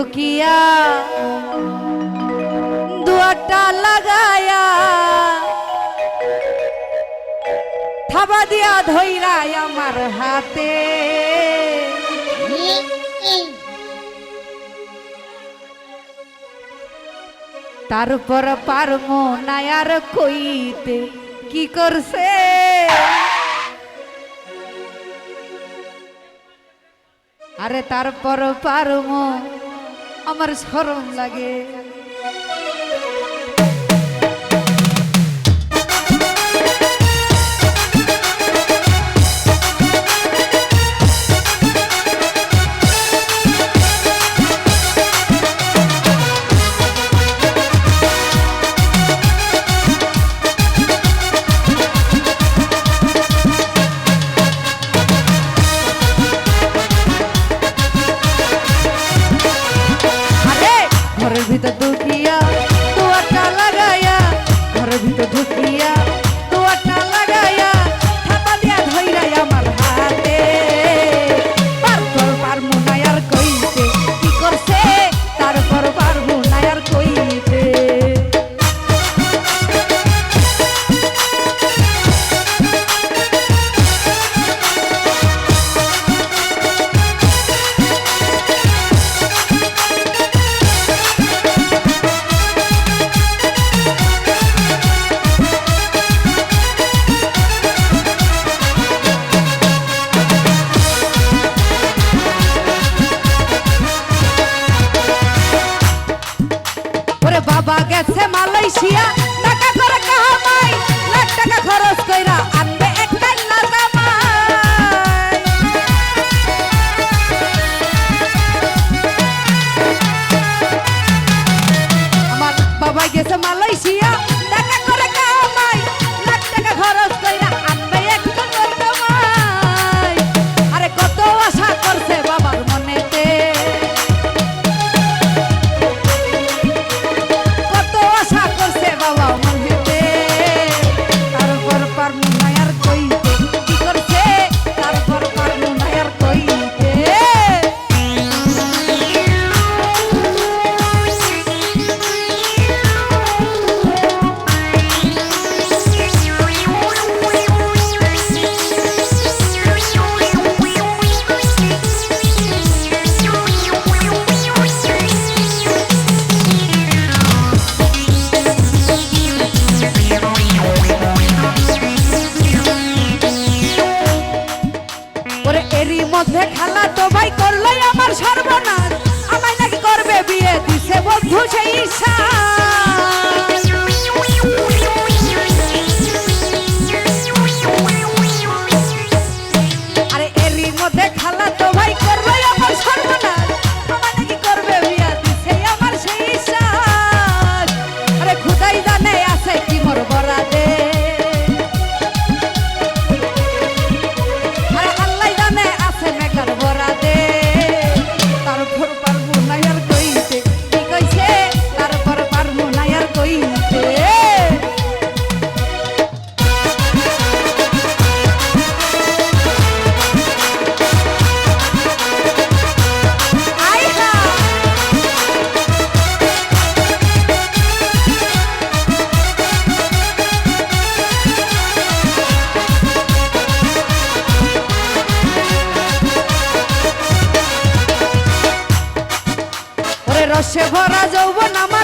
ঢুকিয়া দুয়ারটা লাগায়া থাবা দিয়া ধৈরা আমার হাতে। তারপর পারমো নায়ার কইতে, কি করছে? আরে তারপর পারমো আমার স্মরণ লাগে। বাসিয়া টাকা করে কামাই, লাখ টাকা খরচ কইরা আনবে একটাই না কামাই আমার বাবা গেছে মালয়েশিয়া। মধ্যে খালা তো ভাই করলোই আমার সর্বনাশ। আমায় নাকি করবে বিয়ে দিছে বন্ধু সেই ইচ্ছা সে ভরা যৌবন আমার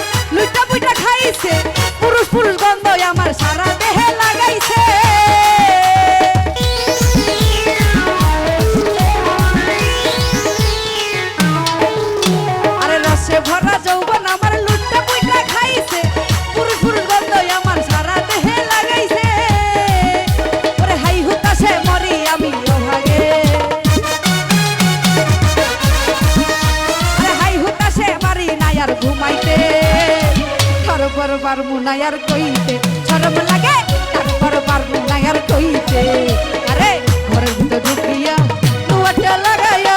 তারপর পারব না আর কইতে। শরম লাগে, তারপর পারব না আর কইতে। আরে, ঘরের ভিতর ঢুকিয়া লাগাইয়া